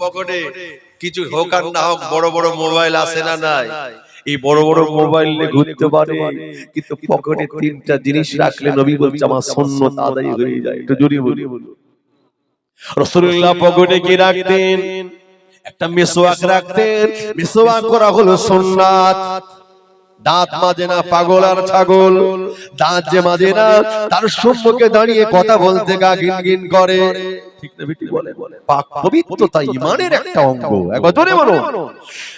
পকেটে। কিছু হোক আর না হোক বড় বড় মোবাইল আছে না নাই। এই বড় বড় মোবাইল নিয়ে ঘুরতে পারে কিন্তু পকেটে তিনটা জিনিস রাখলে নবী বলছে আমার সন্ন্যত আদায় হয়ে যায়। একটু জোরে বলি রসুল্লাহ পকেটে কি রাখতেন? একটা মেসোয়াক রাখতেন। মেসোয়াক করা হলো সুন্নাত। দাঁত মাজে না পাগল আর ছাগল। দাঁত যে মাজে না তার সম্মুখে দাঁড়িয়ে কথা বলতে গা গিন গিন করে। ঠিক না বেটি বলে পাক পবিত্রতা ইমানের একটা অঙ্গ। একবার জোরে বলো।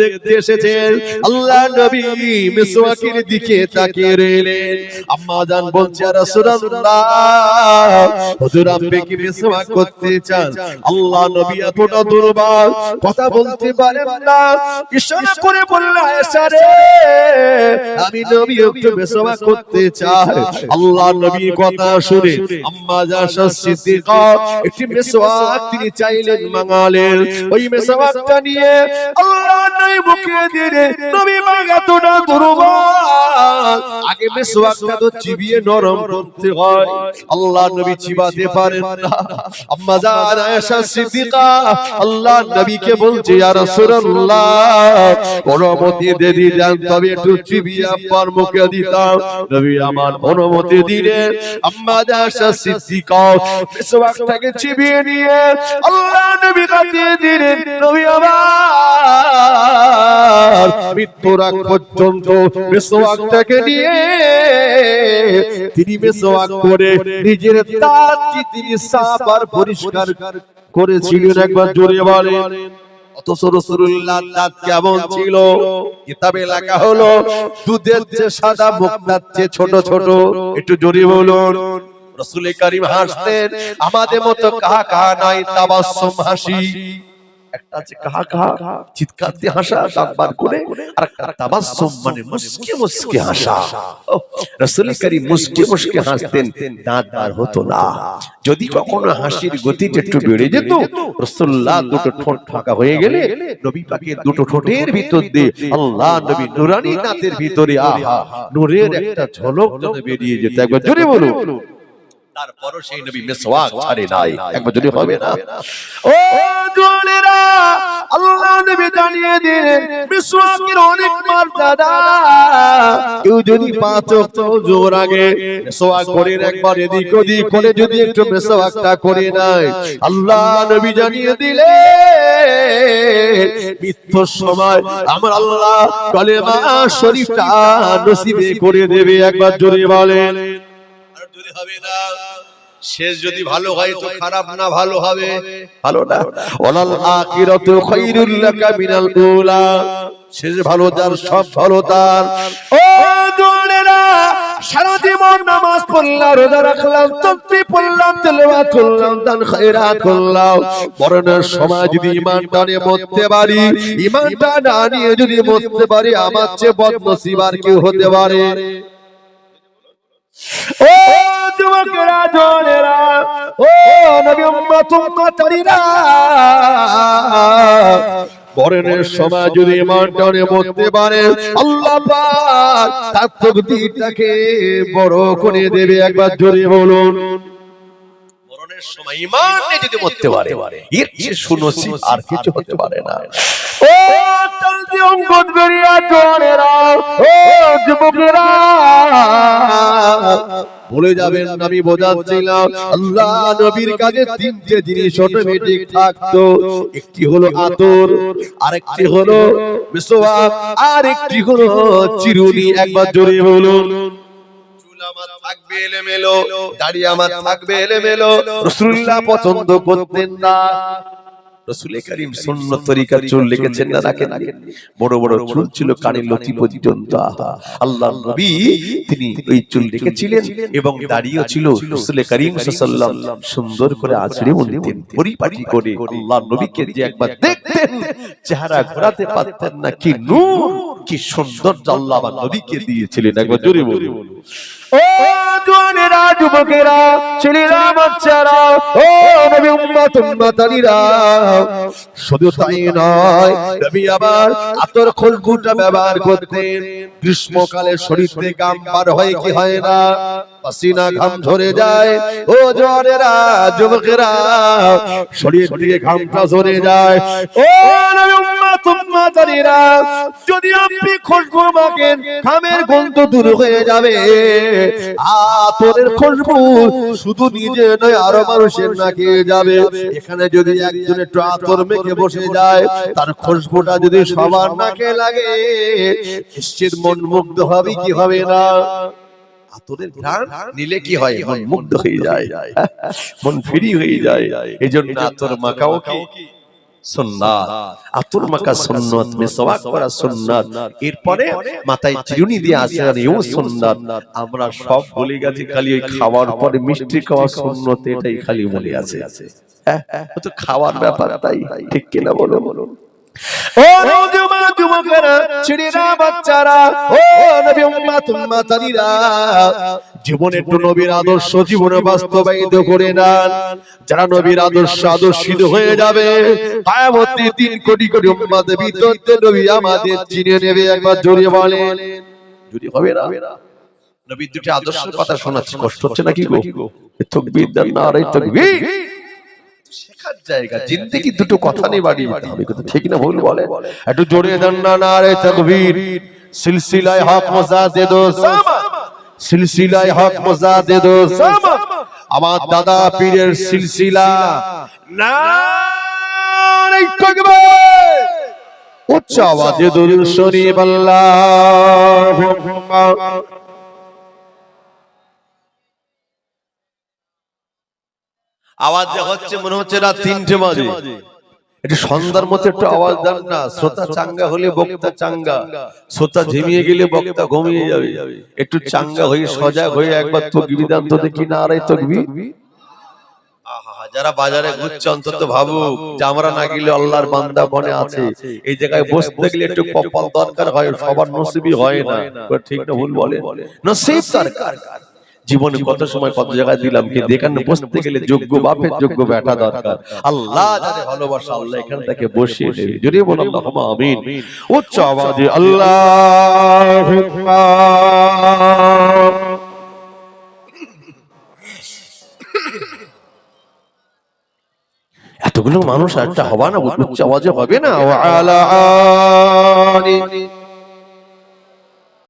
দেখতে এসেছেন। আল্লাহ নবী মিসওয়াকের দিকে তাকিয়ে রইলেন। আম্মা জান বলছে রাসূলুল্লাহ, হুজুর আপনি কি মিসওয়াক করতে চান? আল্লাহ নবী এতটা দুর্বল, কথা বলতে পারেন না। ইশারা করে বলল আয়েশা রে আমি নবী একটু মিসওয়াক করতে চাই। আল্লাহ নবী কথা শুনে আম্মা জাশা সিদ্দিকা একটি মিসওয়াক তিনি চাইলেন মাঙালেন ওই মিসওয়াকটা নিয়ে আল্লাহ নবী মুখে দিয়ে নবী মা এতটা দুর্বল। আগে মিসওয়াকটা তো চিবিয়ে নরম করতে হয়। আল্লাহ নবী চিবাতে পারেন না। আম্মা জান আয়েশা সিদ্দিকা, আল্লাহ নবীকে বলছে, ইয়া রাসূলুল্লাহ অনুমতি দিয়ে দিলেন তবে একটু চিবিয়ে আব্বার মুখে দিতাম। নবী আমার অনুমতি দিলেন। আম্মা জান আয়েশা সিদ্দিকা মিসওয়াকটাকে চিবিয়ে নিয়ে আল্লাহ নবী কাছে দিলেন। নবী আমার মৃত্যুর আগ পর্যন্ত মিসওয়াকটাকে নিয়ে তিনি মিসওয়াক করে নিজের দাঁতটি তিনি সাফ আর পরিষ্কার করেছিলেন একবার জোরে বলেন। অথচ রাসূলুল্লাহ দাঁত কেমন ছিল? কিতাবে লেখা হলো দুধের চেয়ে সাদা চেয়ে ছোট ছোট। একটু জোরে বলুন। রসুল করিম হাসতেন আমাদের মতো কাহা কাহা নাই তাবাসসুম হাসি। একটা আছে কাহা কাহা চিৎকার দিয়ে হাসা তাকবার করে আর একটা তাবাসসুম মানে মুস্কি মুস্কি হাসা। রসুল করিম মুস্কি মুস্কি হাসতেন দাঁত বার হতো না। যদি কখনো হাসির গতিটা একটু বেড়ে যেত রসুল্লাহ দুটো ঠোঁট ফাঁকা হয়ে গেলে নবী পাকের দুটো ঠোঁটের ভিতর দিয়ে আল্লাহ নবী নুরানি দাঁতের ভিতরে আহা নূরের একটা ঝলক যেন বেরিয়ে যেত। একবার জোরে বলুন। তারপরও সেই নবী মিসওয়াক ছাড়ে নাই। একবার যদি হবে না? ও জোনেরা আল্লাহ নবী জানিয়ে দিলেন মিসওয়াকের অনেক মর্যাদা। কেউ যদি পাঁচ ওয়াক্ত জোর আগে মিসওয়াক করেন একবার এদিক ওদিক করে যদি একটু মিসওয়াকটা করে নাই আল্লাহ নবী জানিয়ে দিলেন মৃত্যুর সময় আমার আল্লাহ কলেমা শরীফটা নসিবে করে দেবে একবার জোরে বলেন। যদি হবে না শেষ যদি ভালো হয় তো খারাপ না ভালো হবে। ভালো না ওয়ালাল আখিরাতু খায়রুল লাকা মিনাল উলা। শেষ ভালো যার সব ভালো তার। ও দোলেরা সারা জীবন নামাজ পড়লাম রোজা রাখলাম তসবিহ পড়লাম তেলাওয়াত করলাম দান খায়রাত করলাম। মরণের সময় যদি ঈমানটা নিয়ে মরতে পারি ঈমানটা না নিয়ে যদি মরতে পারি আমার চেয়ে বদনসিব আর কেউ হতে পারে। ও যুবকেরা জনেরা ও নবী মরণের সময় যদি মরতে পারে আল্লাহ পাক তার তকদিরটাকে বড় করে দেবে একবার জোরে বলুন। মরণের সময় ইমান নিয়ে যদি মরতে পারে এর চেয়ে সুনসিব আর কিছু হতে পারে না। ও ও যুবকেরা ভুলে যাবেন আমি বোঝাচ্ছিলাম। আল্লাহ নবীর কাছে তিনটে জিনিস অটোমেটিক থাকতো। একটি হলো আতর আরেকটি হলো মিসওয়াক আর একটি হলো চিরুনি। একবার জোরে বলুন। আমার থাকবে এলোমেলো। দাড়ি আমার থাকবে এলোমেলো। রাসূলুল্লাহ পছন্দ করতেন না। রসুল করিম সুন্নত তরিকার চুল লিখেছেন না রাখেন বড় বড় চুল ছিল কানে লতি পর্যন্ত আল্লাহ নবী তিনি ওই চুল রেখেছিলেন এবং দাঁড়িয়েও ছিল রসুল করিম সাল্লাম সুন্দর করে আছড়ে বলতেন পরিপাটি করে। আল্লাহ নবীকে যে একবার দেখতেন চেহারা ঘোরাতে পারতেন না কি নূর কি সুন্দর আল্লাহ আমার নবীকে দিয়েছিলেন। একবার জোরে বলুন। ও জোয়ানেরা যুবকেরা, ছেলেরা, বাচ্চারা, ও নবী শুধু তাই নয়, নবী আবার আতর ব্যবহার করতেন। গ্রীষ্মকালে শরীর গাম বার হয় কি হয় না? পাসিনা ঘাম ঝরে যায়। ও জোয়ানেরা যুবকেরা, শরীর থেকে ঘামটা ঝরে যায়। ও নবী যদি আপনি খুশবু মাখেন ঘামের গন্ধ দূর হয়ে যাবে আতরের খুশবু শুধু নিজে নয় আরও মানুষের নাকে যাবে। এখানে যদি একজন একটু আতর মেখে বসে যায় তার খুশবুটা যদি সবার নাকে লাগে নিশ্চিত মন মুগ্ধ হবে কি হবে না? আতরের ঘ্রাণ নিলে কি হয়? মন মুগ্ধ হয়ে যায়। মন ফ্রি হয়ে যায়। এই জন্য আতর মাখাও কি? সুন্নাত। আতর মাকা সুন্নাত মেসওয়াক করা সুন্নাত। এরপরে মাথায় চিরুনি দিয়ে আসেন এও সুন্নাত। আমরা সব ভুলে গেছি খালি ওই খাওয়ার পরে মিষ্টি খাওয়া সুন্নাত এটাই খালি মনে আছে। হ্যাঁ, তো খাওয়ার ব্যাপার তাই। ঠিক কিনা বলো বলো ও নওজোয়ান যুবকেরা ছেলেরা বাচ্চারা। ও নবী উম্মত উম্মতানিরা জীবনে একটু নবীর আদর্শ জীবনে বাস্তবায়িত করে নেন। যারা নবীর আদর্শ আদর্শিত হয়ে যাবে। দিন কোটি কোটি ভিতরতে নবী আমাদের চিনে নেবে একবার বলেন যদি হবে না নবীর দুটি আদর্শের কথা শোনাচ্ছি কষ্ট হচ্ছে নাকি গো? তকবীর দেন না আর এই তকবীর। শেখার জায়গা জিন্দেগি দুটো কথা নিয়ে বাড়িয়ে দিতে হবে? কিন্তু ঠিক না ভুল বলে একটু জোরে দেন না না রে তকবীর। সিলসিলায় হক মুজাদ্দিদু জামান সিলসিলায় হক আমার দাদা পীরের সিলসিলা। না তকবীর উচ্চ আওয়াজে দরুদ শরীফ আল্লাহুম্মা আওয়াজ যা হচ্ছে মনে হচ্ছে রাত তিনটে বাজে। একটু সন্ধ্যার মতো একটু আওয়াজ দেন না শ্রোতা চাঙ্গা হলে বক্তা চাঙ্গা। শ্রোতা ঝিমিয়ে গেলে বক্তা ঘুমিয়ে যাবে। একটু চাঙ্গা হয়ে সজাগ হয়ে একবার তো দেখি না আরে তকবি আহা, যারা বাজারে ঘুরছে অন্তত ভাবুক যে আমরা না গেলে আল্লাহর বান্দা বনে আছে। এই জায়গায় বসতে গেলে একটু কপাল দরকার হয় সবার নসিবই হয় না। ঠিক না ভুল বলে নসিব দরকার। জীবনে কত সময় কত জায়গায় দিলাম কিন্তু এখানে বসতে গেলে যোগ্য বাপের যোগ্য বেটা দরকার। আল্লাহ যারে ভালোবাসা আল্লাহ এখান থেকে বসিয়ে দেবে। জড়িয়ে বল আল্লাহুম্মা আমিন। উচ্চ আওয়াজে আল্লাহুম্মা এতগুলো মানুষ একটা হবা না উচ্চ আওয়াজে হবে না। ওয়া আলা আলি।